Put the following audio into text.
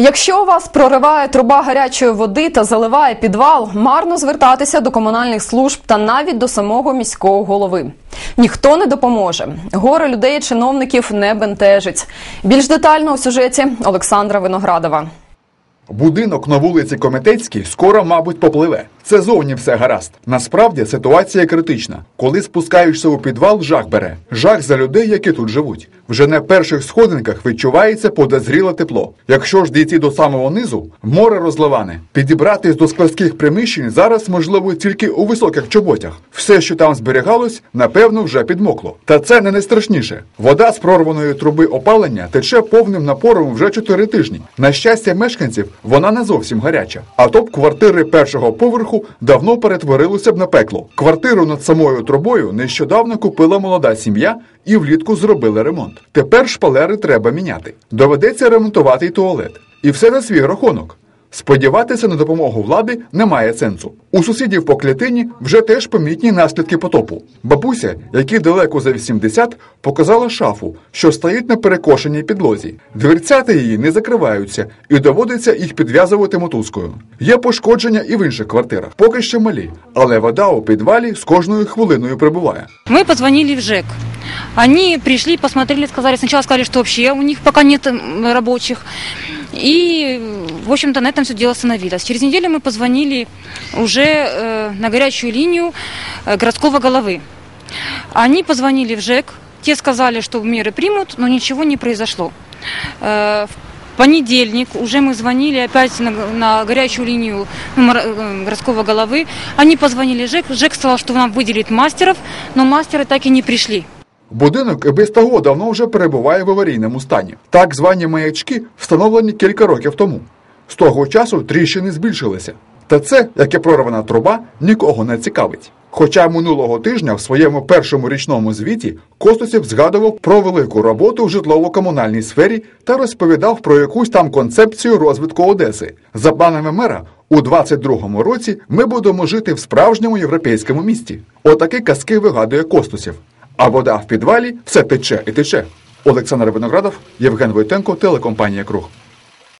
Якщо у вас прориває труба гарячої води та заливає підвал, марно звертатися до комунальних служб та навіть до самого міського голови. Ніхто не допоможе. Горе людей чиновників не бентежить. Більш детально у сюжеті Олександра Виноградова. Будинок на вулиці Комитецькій скоро, мабуть, попливе. Це зовні все гаразд. Насправді ситуація критична. Коли спускаєшся у підвал, жах бере. Жах за людей, які тут живуть. Вже на перших сходинках відчувається подозріле тепло. Якщо ж дійти до самого низу, море розливане. Підібратись до складських приміщень зараз можливо тільки у високих чоботях. Все, що там зберігалось, напевно, вже підмокло. Та це не найстрашніше. Вода з прорваної труби опалення тече повним напором вже 4 тижні. На щастя, мешканців вона не зовсім гаряча. А топ квартири першого поверху давно перетворилося б на пекло. Квартиру над самою трубою нещодавно купила молода сім'я і влітку зробили ремонт. Тепер шпалери треба міняти. Доведеться ремонтувати й туалет. І все на свій рахунок. Сподіватися на допомогу влади немає сенсу. У сусідів по клітині вже теж помітні наслідки потопу. Бабуся, якій далеко за 80, показала шафу, що стоїть на перекошеній підлозі. Дверцята її не закриваються, і доводиться їх підв'язувати мотузкою. Є пошкодження і в інших квартирах, поки що малі, але вода у підвалі з кожною хвилиною прибуває. Мы позвонили в ЖЭК. Они пришли, посмотрели, сказали, сначала сказали, что вообще у них пока нет рабочих. И, в общем-то, на этом все дело остановилось. Через неделю мы позвонили уже э, на горячую линию э, городского головы. Они позвонили в ЖЭК, те сказали, что меры примут, но ничего не произошло. Э, в понедельник уже мы звонили опять на, на горячую линию э, городского головы. Они позвонили ЖЭК, ЖЭК сказал, что нам выделит мастеров, но мастеры так и не пришли. Будинок і без того давно вже перебуває в аварійному стані. Так звані маячки встановлені кілька років тому. З того часу тріщини збільшилися. Та це, як і прорвана труба, нікого не цікавить. Хоча минулого тижня в своєму першому річному звіті Костусів згадував про велику роботу в житлово-комунальній сфері та розповідав про якусь там концепцію розвитку Одеси. За планами мера, у 22-му році ми будемо жити в справжньому європейському місті. Отакі казки вигадує Костусів. А вода в підвалі все тече і тече. Олександр Виноградов, Євген Войтенко, телекомпанія Круг.